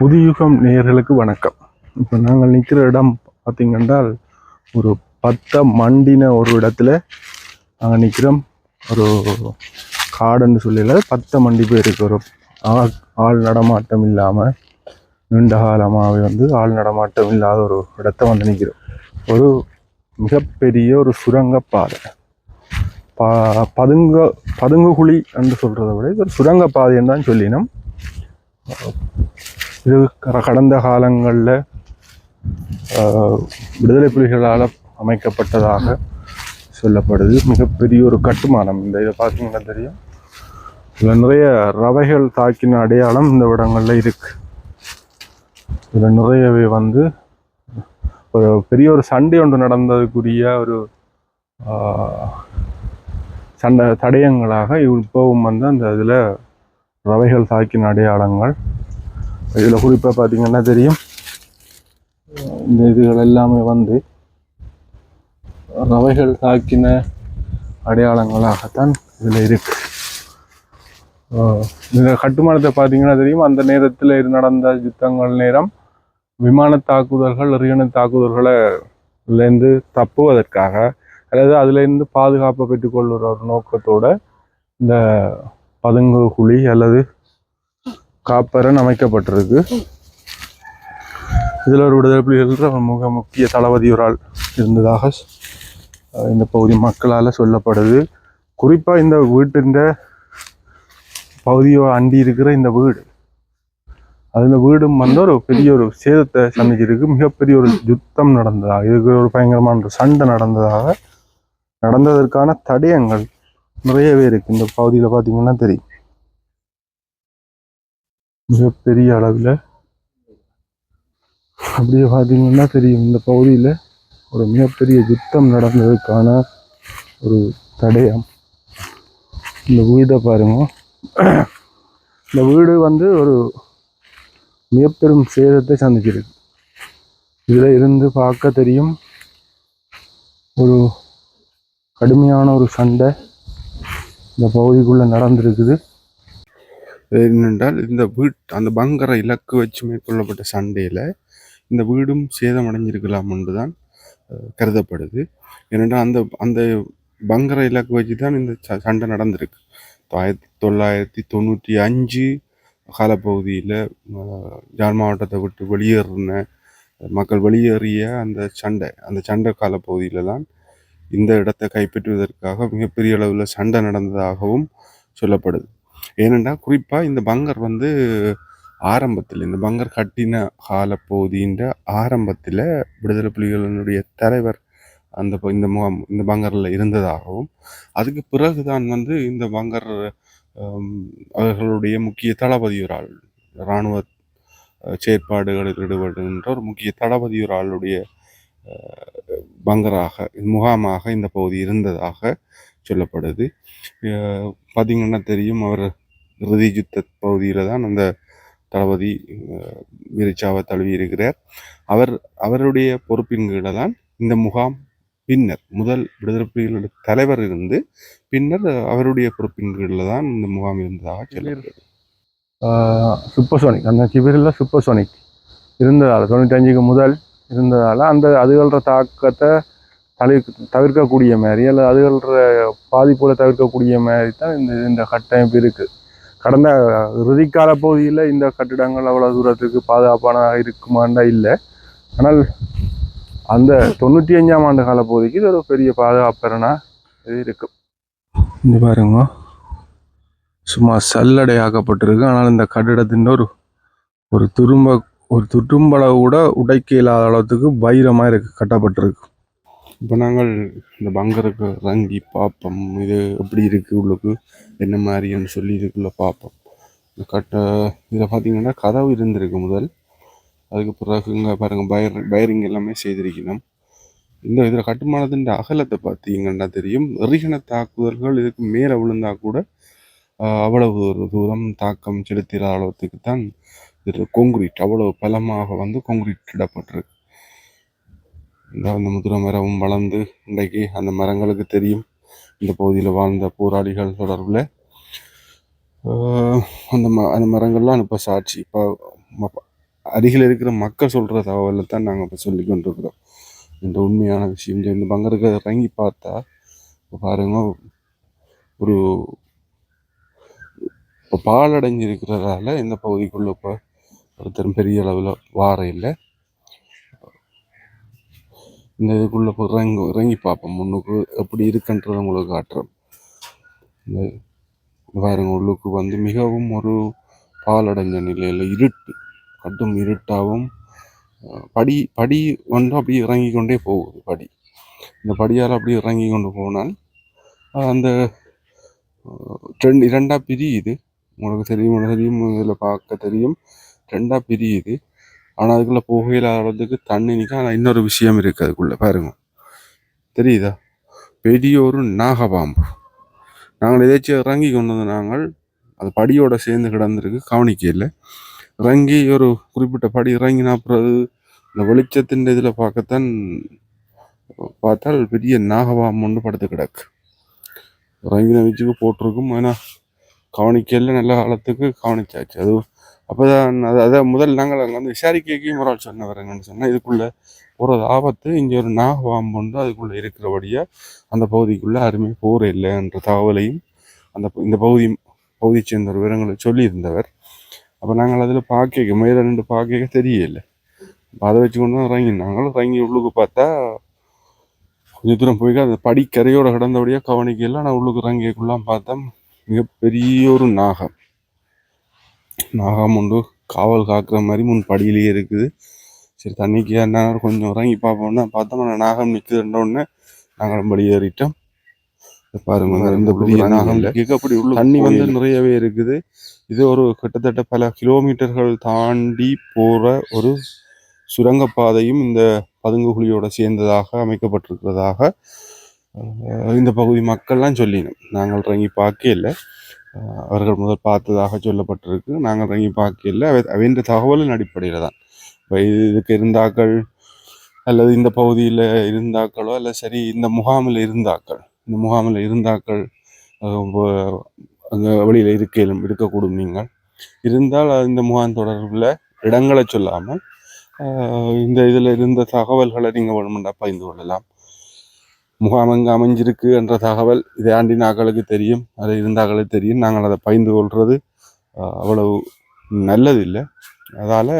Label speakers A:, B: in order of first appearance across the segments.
A: புதுயுகம் நேயர்களுக்கு வணக்கம். இப்போ நாங்கள் நிற்கிற இடம் பார்த்திங்கன்றால் ஒரு பத்த மண்டின ஒரு இடத்துல நாங்கள் நிற்கிறோம் ஒரு காடுன்னு சொல்லல பத்த மண்டி போயிருக்கு ஒரு ஆள் ஆள் நடமாட்டம் இல்லாமல் நீண்ட காலமாகவே வந்து ஆள் நடமாட்டம் இல்லாத ஒரு இடத்த வந்து நிற்கிறோம் ஒரு மிகப்பெரிய ஒரு சுரங்கப்பாதை பா பதுங்க பதுங்கு குழி என்று சொல்கிறத விட இது ஒரு சுரங்கப்பாதைன்னு தான் சொல்லினோம். இது கடந்த காலங்களில் விடுதலை புலிகளால் அமைக்கப்பட்டதாக சொல்லப்படுது. மிகப்பெரிய ஒரு கட்டுமானம். இந்த இதை பார்த்தீங்கன்னா தெரியும். இதில் நிறைய ரவைகள் தாக்கின அடையாளம் இந்த இடங்களில் இருக்கு. இதில் நிறையவே வந்து ஒரு பெரிய ஒரு சண்டை ஒன்று நடந்ததுக்குரிய ஒரு சண்டை தடயங்களாக இப்போவும் வந்து அந்த இதில் ரவைகள் தாக்கின அடையாளங்கள் இதில் குறிப்பாக பார்த்தீங்கன்னா தெரியும். இந்த இதுகள் எல்லாமே வந்து ரவைகள் தாக்கின அடையாளங்களாகத்தான் இதில் இருக்கு. இந்த கட்டுமானத்தை பார்த்தீங்கன்னா தெரியும். அந்த நேரத்தில் நடந்த யுத்தங்கள் நேரம் விமான தாக்குதல்கள் எறிகணை தாக்குதல்களை இருந்து தப்புவதற்காக அல்லது அதுலேருந்து பாதுகாப்பை பெற்றுக்கொள்கிற ஒரு நோக்கத்தோட இந்த பதுங்கு குழி அல்லது காப்பரன் அமைக்கப்பட்டிருக்கு. இதில் ஒரு விடுதலை புலிகள் மிக முக்கிய தளபதி ஒரு ஆள் இருந்ததாக இந்த பகுதி மக்களால் சொல்லப்படுது. குறிப்பாக இந்த வீட்டின் பகுதியை அண்டி இருக்கிற இந்த வீடு. அது இந்த வீடும் வந்து ஒரு பெரிய ஒரு சேதத்தை சந்திச்சிருக்கு. மிகப்பெரிய ஒரு யுத்தம் நடந்ததாக இதுக்கு ஒரு பயங்கரமான ஒரு சண்டை நடந்ததாக நடந்ததற்கான தடயங்கள் நிறையவே இருக்குது இந்த பகுதியில் பார்த்தீங்கன்னா தெரியும். மிகப்பெரிய அளவில். அப்படியே பார்த்தீங்கன்னா தெரியும் இந்த பகுதியில் ஒரு மிகப்பெரிய யுத்தம் நடந்ததுக்கான ஒரு தடயம். இந்த வீடை பாருங்க. இந்த வீடு வந்து ஒரு மிகப்பெரும் சேதத்தை சந்திச்சிருக்கு இதில் இருந்து பார்க்க தெரியும் ஒரு கடுமையான ஒரு சண்டை இந்த பகுதிக்குள்ளே நடந்திருக்குது. என்னென்றால் இந்த வீட் அந்த பங்கரை இலக்கு வச்சு மேற்கொள்ளப்பட்ட சண்டையில் இந்த வீடும் சேதமடைஞ்சிருக்கலாம் என்று தான் கருதப்படுது. ஏனென்றால் அந்த அந்த பங்கரை இலக்கு வச்சு தான் இந்த ச- சண்டை நடந்திருக்கு. ஆயிரத்தி தொள்ளாயிரத்தி தொண்ணூற்றி அஞ்சு காலப்பகுதியில் ஜான் மாவட்டத்தை விட்டு வெளியேறின மக்கள் வெளியேறிய அந்த சண்டை அந்த சண்டை காலப்பகுதியில் தான் இந்த இடத்தை கைப்பற்றுவதற்காக மிகப்பெரிய அளவில் சண்டை நடந்ததாகவும் சொல்லப்படுது. ஏனென்றால் குறிப்பாக இந்த பங்கர் வந்து ஆரம்பத்தில் இந்த பங்கர் கட்டின கால காலப்பகுதியின் ஆரம்பத்தில் விடுதலை புலிகளினுடைய தலைவர் அந்த இந்த முகாம் இந்த பங்கரில் இருந்ததாகவும் அதுக்கு பிறகுதான் வந்து இந்த பங்கர் அவர்களுடைய முக்கிய தளபதி ஒரு ஆள் இராணுவ செயற்பாடுகளில் ஈடுபடுகின்ற ஒரு முக்கிய தளபதி ஒரு ஆளுடைய பங்கராக முகாமாக இந்த பகுதி இருந்ததாக சொல்லப்படுது. பார்த்திங்கன்னா பார்த்தீங்கன்னா தெரியும் அவர் இறுதி யுத்த பகுதியில் தான் அந்த தளபதி விரிச்சாவை தழுவி இருக்கிறார். அவர் அவருடைய பொறுப்பின் கீழே தான் இந்த முகாம் பின்னர் முதல் விடுதலை புலிகளுடைய தலைவர் இருந்து பின்னர் அவருடைய பொறுப்பின் கீழில் தான் இந்த முகாம் இருந்ததாக சொல்லியிருக்கிறது சூப்பர்சோனிக் அந்த சிபிரில் சூப்பர்சோனிக் இருந்ததால் தொண்ணூத்தஞ்சுக்கு முதல் இருந்ததால் அந்த அதுகள தாக்கத்தை தவிர்க்க தவிர்க்கக்கூடிய மாதிரி அல்லது அதுகள பாதிப்புகளை தவிர்க்கக்கூடிய மாதிரி தான் இந்த இந்த கட்டமைப்பு இருக்குது கடந்த இறுதிக்கால பகுதியில் இந்த கட்டிடங்கள் அவ்வளோ தூரத்துக்கு பாதுகாப்பானதாக இருக்குமாண்டா இல்லை. ஆனால் அந்த தொண்ணூற்றி அஞ்சாம் ஆண்டு கால பகுதிக்கு இது ஒரு பெரிய பாதுகாப்பரனா இது இருக்கு. இது பாருங்க. சும்மா சல்லடையாக்கப்பட்டிருக்கு. ஆனால் இந்த கட்டிடத்தின் ஒரு ஒரு துரும்ப ஒரு துரும்பளவு கூட உடைக்க இல்லாத அளவுக்கு பைரமாக இருக்கு கட்டப்பட்டிருக்கு. இப்போ நாங்கள் இந்த பங்கருக்கு இறங்கி பார்ப்போம். இது எப்படி இருக்கு உள்ளுக்கு? என்ன மாதிரின்னு சொல்லி இதுக்குள்ளே பார்ப்போம். இந்த கட்ட இதில் பார்த்தீங்கன்னா கதவு இருந்திருக்கு முதல். அதுக்கு பிறகு இங்கே பாருங்க பயர் பயரிங் எல்லாமே செய்திருக்கணும் இந்த இதில் கட்டுமானத்தின் அகலத்தை பார்த்தீங்கன்னா தெரியும். எரிகண தாக்குதல்கள் இதுக்கு மேலே விழுந்தா கூட அவ்வளவு ஒரு தூரம் தாக்கம் செலுத்துகிற அளவுக்கு தான் இது கொங்கிரீட் அவ்வளவு பலமாக வந்து கொங்கிரீட் இடப்பட்டிருக்கு. இந்த அந்த முதிரை மரமும் வளர்ந்து இன்றைக்கு அந்த மரங்களுக்கு தெரியும். இந்த பகுதியில் வாழ்ந்த போராளிகள் தொடர்பில் அந்த ம அந்த மரங்கள்லாம் இப்போ சாட்சி. இப்போ
B: அருகில் இருக்கிற மக்கள் சொல்கிற தகவலை தான் நாங்கள் இப்போ சொல்லி கொண்டிருக்கிறோம். இந்த உண்மையான விஷயம். இந்த பங்கருக்கு இறங்கி பார்த்தா இப்போ பாருங்க ஒரு இப்போ பாலடைஞ்சிருக்கிறதால இந்த பகுதிக்குள்ளே இப்போ ஒருத்தரும் பெரிய அளவில் வார இல்லை. இந்த இதுக்குள்ளே போய் இறங்கி இறங்கி பார்ப்போம். முன்னுக்கு எப்படி இருக்குன்றதை உங்களுக்கு காட்டுறோம். இந்த பாருங்க உள்ளுக்கு வந்து மிகவும் ஒரு பாலடைஞ்ச நிலையில் இருட்டு கடும் இருட்டாகவும் படி படி வந்து அப்படியே இறங்கி கொண்டே போகுது படி. இந்த படியால் அப்படியே இறங்கி கொண்டு போனால் அந்த ரெண்டு இரண்டாக பிரியுது. உங்களுக்கு தெரியும் தெரியும் இதில் பார்க்க தெரியும். ரெண்டாக பிரியுது. ஆனால் அதுக்குள்ளே போகையில் ஆடுறதுக்கு தண்ணி நிற்க ஆனால் இன்னொரு விஷயம் இருக்குது அதுக்குள்ளே பாருங்க. தெரியுதா? பெரிய ஒரு நாகபாம்பு. நாங்கள் எதாச்சும் இறங்கி கொண்டு வந்து நாங்கள் அது படியோட சேர்ந்து கிடந்திருக்கு கவனிக்கையில் இறங்கி ஒரு குறிப்பிட்ட படி இறங்கினா பிறகு இந்த வெளிச்சத்தின் இதில் பார்க்கத்தான் பார்த்தால் பெரிய நாகபாம்பு ஒன்று படுத்து கிடக்கு. இறங்கின வீச்சுக்கு போட்டிருக்கும் ஆனால் கவனிக்கையில் நல்ல காலத்துக்கு கவனிச்சாச்சு. அது அப்போதான் அதை அதை முதல் நாங்கள் அங்கே வந்து விசாரிக்கைக்கு ஒரு ஆள் சொன்னவருங்கன்னு சொன்னால் இதுக்குள்ளே ஒரு ஆபத்து இங்கே ஒரு நாகவாம்பு ஒன்று அதுக்குள்ளே இருக்கிறபடியாக அந்த பகுதிக்குள்ளே யாருமே போகிற இல்லைன்ற தகவலையும் அந்த இந்த பகுதி பகுதியை சேர்ந்த ஒரு விவரங்களை சொல்லியிருந்தவர். அப்போ நாங்கள் அதில் பார்க்க மேலே நின்று பார்க்க தெரியல. அப்போ அதை வச்சு கொண்டு தான் இறங்கி நாங்களும் இறங்கி உள்ளுக்கு பார்த்தா கொஞ்சம் தூரம் போய் அந்த படிக்கரையோட கடந்தபடியாக கவனிக்கல. நான் உள்ளுக்கு இறங்கியக்குள்ளாம் பார்த்தா மிகப்பெரிய ஒரு நாகம். நாகம் உண்டு காவல் காக்குற மாதிரி முன் படியிலேயே இருக்குது. சரி தண்ணிக்கு என்ன கொஞ்சம் இறங்கி பார்ப்போம்னா பார்த்தோம் அந்த நாகம் நிற்குதுன்றோடனே நாங்கள் வெளியேறிட்டோம் இத பாருங்க இந்த பெரிய நாகம் அப்படி உள்ள தண்ணி வந்து நிறையவே இருக்குது. இது ஒரு கிட்டத்தட்ட பல கிலோமீட்டர்கள் தாண்டி போற ஒரு சுரங்கப்பாதையும் இந்த பதுங்குகுழியோட சேர்ந்ததாக அமைக்கப்பட்டிருக்கிறதாக இந்த பகுதி மக்கள்லாம் சொல்லினோம். நாங்கள் இறங்கி பார்க்கல அவர்கள் முதல் பார்த்ததாக சொல்லப்பட்டிருக்கு. நாங்கள் இறங்கி பார்க்கல அவன்ற தகவலின் அடிப்படையில் தான். இப்போ இதுக்கு இருந்தாக்கள் அல்லது இந்த பகுதியில் இருந்தாக்களோ அல்ல சரி இந்த முகாமில் இருந்தாக்கள் இந்த முகாமில் இருந்தாக்கள் அங்கே வழியில் இருக்கையிலும் இருக்கக்கூடும் நீங்கள். இருந்தால் அது இந்த முகாம் தொடர்பில் இடங்களை சொல்லாமல் இந்த இதில் இருந்த தகவல்களை நீங்கள் வேணுமெண்டா பகிர்ந்து கொள்ளலாம். முகாம் எங்கே அமைஞ்சிருக்கு என்ற தகவல் இதை ஆண்டி நாக்களுக்கு தெரியும் அது இருந்தாக்களே தெரியும். நாங்கள் அதை பகிர்ந்து கொள்வது அவ்வளவு நல்லதில்லை. அதால்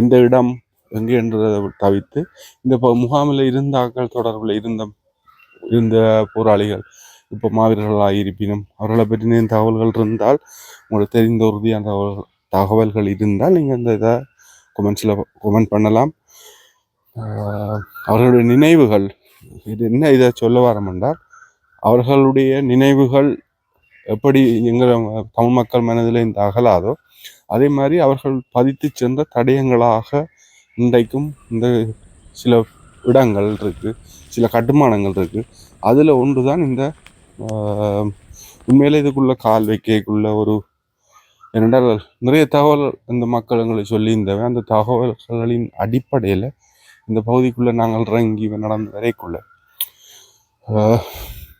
B: எந்த இடம் எங்கே என்றதை தவிர்த்து இந்த ப- முகாமில் இருந்தாக்கள் தொடர்பில் இருந்த இருந்த போராளிகள் இப்போ மாவீரர்களாக இருப்பினும் அவர்களை பற்றின தகவல்கள் இருந்தால் உங்களுக்கு தெரிந்த உறுதியான தகவல் தகவல்கள் இருந்தால் நீங்கள் அந்த இதை கொமெண்ட்ஸில் கொமெண்ட் பண்ணலாம். அவர்களுடைய நினைவுகள் இது என்ன இதை சொல்ல வரமென்றால் அவர்களுடைய நினைவுகள் எப்படி எங்கள் தமிழ் மக்கள் மனதில் இந்த அகலாதோ அதே மாதிரி அவர்கள் பதித்து சென்ற தடயங்களாக இன்றைக்கும் இந்த சில இடங்கள் இருக்குது சில கட்டுமானங்கள் இருக்கு. அதில் ஒன்று தான் இந்த உண்மையிலே இதுக்குள்ள கால் வைக்கக்குள்ள ஒரு ஏனென்றால் நிறைய தகவல் இந்த மக்கள் எங்களுக்கு சொல்லியிருந்தவன். அந்த தகவல்களின் அடிப்படையில் இந்த பகுதிக்குள்ளே நாங்கள் இறங்கி நடந்து வரைக்குள்ள ஆஹ்,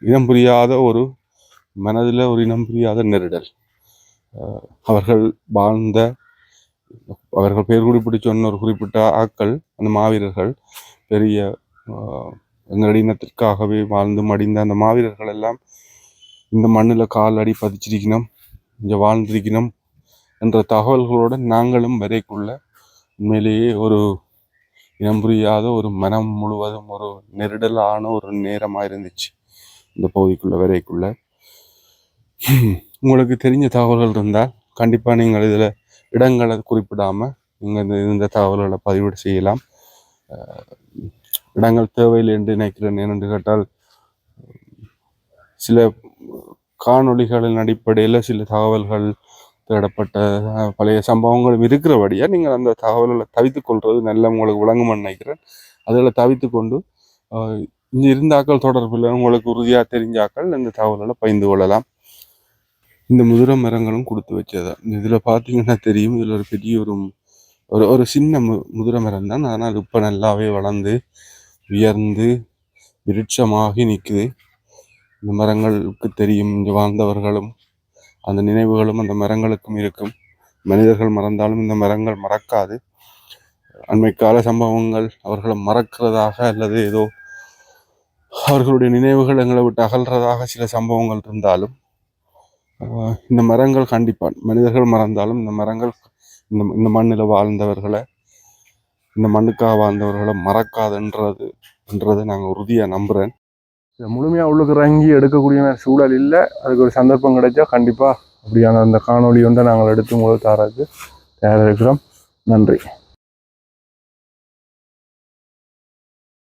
B: இனம் புரியாத ஒரு மனதில் ஒரு இனம் புரியாத நெருடல். ஆஹ், அவர்கள் வாழ்ந்த அவர்கள் பேர் குறிப்பிட்டு சொன்ன ஒரு குறிப்பிட்ட ஆட்கள் அந்த மாவீரர்கள் பெரிய ஆஹ், எங்கள் இனத்திற்காகவே வாழ்ந்து மடிந்த அந்த மாவீரர்கள் எல்லாம் இந்த மண்ணில் கால் அடி பதிச்சிருக்கணும் இங்கே வாழ்ந்திருக்கணும் என்ற தகவல்களோடு நாங்களும் வரைக்குள்ள உண்மையிலேயே ஒரு இனம் புரியாத ஒரு மனம் முழுவதும் ஒரு நெருடலான ஒரு நேரமாக இருந்துச்சு. இந்த பகுதிக்குள்ள வரைக்குள்ள உங்களுக்கு தெரிஞ்ச தகவல்கள் இருந்தால் கண்டிப்பாக நீங்கள் இதில் இடங்களை குறிப்பிடாமல் நீங்கள் இந்த இந்த தகவல்களை பதிவிட செய்யலாம். இடங்கள் தேவையில்லை என்று நினைக்கிறேன். ஏனென்று கேட்டால் சில காணொளிகளின் அடிப்படையில் சில தகவல்கள் தேடப்பட்ட பழைய சம்பவங்களும் இருக்கிறபடியாக நீங்கள் அந்த தகவல்களை தவித்து கொள்வது நல்ல உங்களுக்கு விளங்கும்னு நினைக்கிறேன். அதில் தவித்து கொண்டு அஹ், இருந்தாக்கள் தொடர்பில் உங்களுக்கு உறுதியாக தெரிஞ்சாக்கள் இந்த தகவல்களை பகிர்ந்து கொள்ளலாம். இந்த முதிரை மரங்களும் கொடுத்து வச்சதான் இதில் பார்த்தீங்கன்னா தெரியும் இதில் ஒரு பெரிய ஒரு ஒரு ஒரு சின்ன மு முதிரை மரம் தான். ஆனால் இப்போ நல்லாவே வளர்ந்து உயர்ந்து விருட்சமாகி நிற்குது. இந்த மரங்களுக்கு தெரியும் இங்கே வாழ்ந்தவர்களும் அந்த நினைவுகளும் அந்த மரங்களுக்கும் இருக்கும். மனிதர்கள் மறந்தாலும் இந்த மரங்கள் மறக்காது. அண்மைக்கால சம்பவங்கள் அவர்களை மறக்கிறதாக அல்லது ஏதோ அவர்களுடைய நினைவுகள் எங்களை விட்டு அகல்றதாக சில சம்பவங்கள் இருந்தாலும் இந்த மரங்கள் கண்டிப்பாக மனிதர்கள் மறந்தாலும் இந்த மரங்கள் இந்த இந்த மண்ணில் வாழ்ந்தவர்களை இந்த மண்ணுக்காக வாழ்ந்தவர்களை மறக்காதுன்றது என்றதை நாங்கள் உறுதியாக நம்புகிறேன்
A: இதை முழுமையாக உள்ளுக்கு இறங்கி எடுக்கக்கூடிய சூழல் இல்லை. அதுக்கு ஒரு சந்தர்ப்பம் கிடைச்சா கண்டிப்பாக அப்படியான அந்த காணொலி ஒன்றை நாங்கள் எடுத்து உங்களுக்கு தரதுக்கு தயாராக இருக்கிறோம். நன்றி.